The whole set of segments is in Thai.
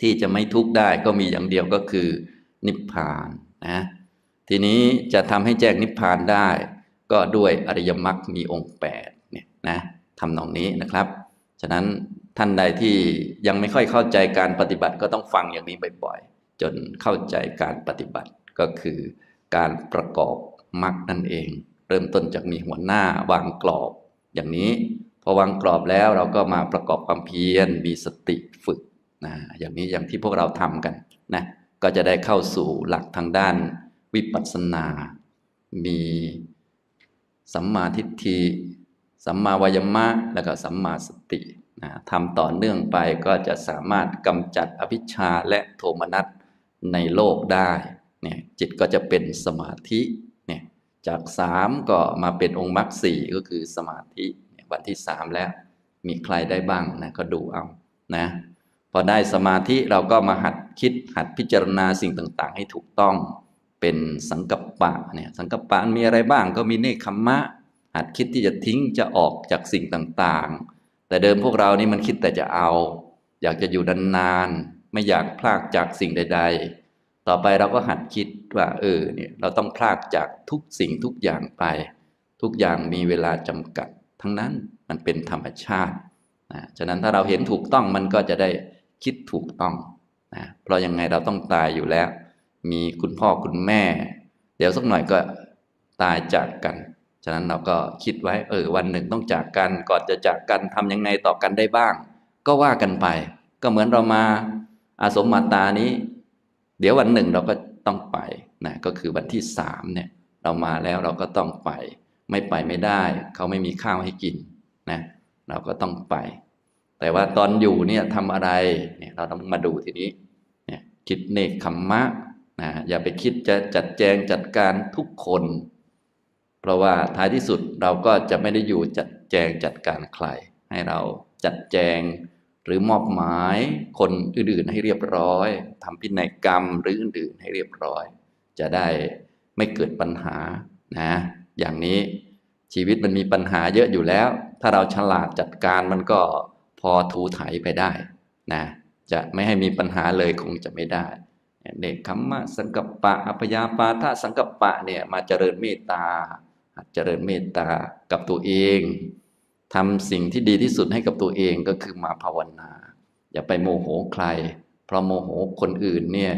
ที่จะไม่ทุกข์ได้ก็มีอย่างเดียวก็คือนิพพานนะทีนี้จะทำให้แจ้งนิพพานได้ ก็ด้วยอริยมรรคมีองค์8เนี่ยนะทำนองนี้นะครับ ฉะนั้นท่านใดที่ยังไม่ค่อยเข้าใจการปฏิบัติก็ต้องฟังอย่างนี้บ่อยๆจนเข้าใจการปฏิบัติก็คือการประกอบมรรคนั่นเอง เริ่มต้นจากมีหัวหน้าวางกรอบ อย่างนี้พอวางกรอบแล้วเราก็มาประกอบความเพียรมีสติฝึก นะอย่างนี้อย่างที่พวกเราทำกันนะก็จะได้เข้าสู่หลักทางด้านวิปัสสนา มีสัมมาทิฏฐิสัมมาวายมะ แล้วก็สัมมาสตินะทำต่อเนื่องไปก็จะสามารถกำจัดอภิชาและโทมนัสในโลกได้เนี่ยจิตก็จะเป็นสมาธิเนี่ยจากสามก็มาเป็นองค์มรรคสี่ก็คือสมาธิวันที่สามแล้ว มีใครได้บ้างนะก็ดูเอานะ พอได้สมาธิเราก็มาหัดคิดหัดพิจารณาสิ่งต่าง ๆ ให้ถูกต้องเป็นสังกัปปะเนี่ยสังกัปปะมีอะไรบ้างก็มีเนคขมมะ หัดคิดที่จะทิ้งจะออกจากสิ่งต่างๆ แต่เดิมพวกเรานี่มันคิดแต่จะเอา อยากจะอยู่นานๆไม่อยากพลากจากสิ่งใด ๆ ต่อไปเราก็หัดคิดว่าเออเนี่ยเราต้องพลากจากทุกสิ่งทุกอย่างไป ทุกอย่างมีเวลาจำกัด ทั้งนั้นมันเป็นธรรมชาตินะฉะนั้นถ้าเราเห็นถูกต้องมันก็จะได้ คิดถูกต้องนะเพราะยังไงเราต้องตายอยู่แล้ว มีคุณพ่อคุณแม่ เดี๋ยวสักหน่อยก็ตายจากกัน ฉะนั้นเราก็คิดไว้ เออ วันหนึ่งต้องจากกัน ก่อนจะจากกันทำยังไงต่อกันได้บ้าง ก็ว่ากันไป ก็เหมือนเรามาอาสมมาตานี้ เดี๋ยววันหนึ่งเราก็ต้องไปนะก็คือวันที่สามเนี่ย เรามาแล้วเราก็ต้องไป ไม่ไปไม่ได้ เขาไม่มีข้าวให้กินนะ เราก็ต้องไป แต่ว่าตอนอยู่เนี่ยทำอะไรเนี่ยเราต้องมาดูทีนี้เนี่ยคิดเนคขมมะนะอย่าไปคิดจะจัดแจงจัดการทุกคน เพราะว่าท้ายที่สุดเราก็จะไม่ได้อยู่จัดแจงจัดการใคร ให้เราจัดแจงหรือมอบหมายคนอื่นๆให้เรียบร้อยทำพินัยกรรมหรืออื่นๆให้เรียบร้อย จะได้ไม่เกิดปัญหานะอย่างนี้ชีวิตมันมีปัญหาเยอะอยู่แล้ว ถ้าเราฉลาดจัดการมันก็ อถูไถไปได้นะจะไม่ให้มีปัญหาเลยคงจะไม่ได้ เด็กคำมะสังกปะอัพยาปาทะสังกปะเนี่ยมาเจริญเมตตาเจริญเมตตากับตัวเองทำสิ่งที่ดีที่สุดให้กับตัวเองก็คือมาภาวนา อย่าไปโมโหใคร เพราะโมโหคนอื่นเนี่ย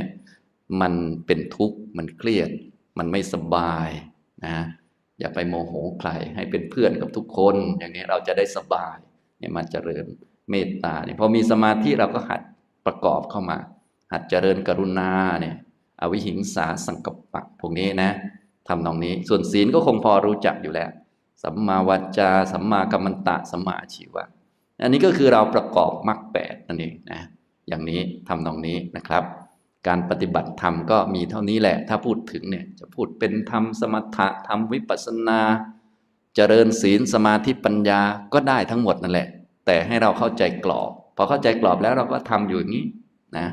มันเป็นทุกข์มันเครียด มันไม่สบายนะอย่าไปโมโหใครให้เป็นเพื่อนกับทุกคน อย่างนี้เราจะได้สบายเนี่ยมันเจริญ เมตตาเนี่ยพอมีสมาธิเราก็หัดประกอบเข้ามา หัดเจริญกรุณาเนี่ยอวิหิงสาสังกปปะพวกนี้นะทำตรงนี้ ส่วนศีลก็คงพอรู้จักอยู่แล้ว สัมมาวาจา สัมมากัมมันตะ สัมมาอาชีวะ อันนี้ก็คือเราประกอบมรรคแปดนั่นเองนะ อย่างนี้ทำตรงนี้นะครับ การปฏิบัติธรรมก็มีเท่านี้แหละ ถ้าพูดถึงเนี่ยจะพูดเป็นธรรมสมถะธรรมวิปัสสนา เจริญศีลสมาธิปัญญาก็ได้ทั้งหมดนั่นแหละ แต่ให้เราเข้าใจกรอบ พอเข้าใจกรอบแล้วเราก็ทำอยู่อย่างนี้นะ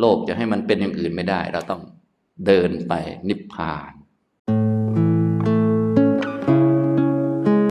โลกจะให้มันเป็นอย่างอื่นไม่ได้ เราต้องเดินไปนิพพาน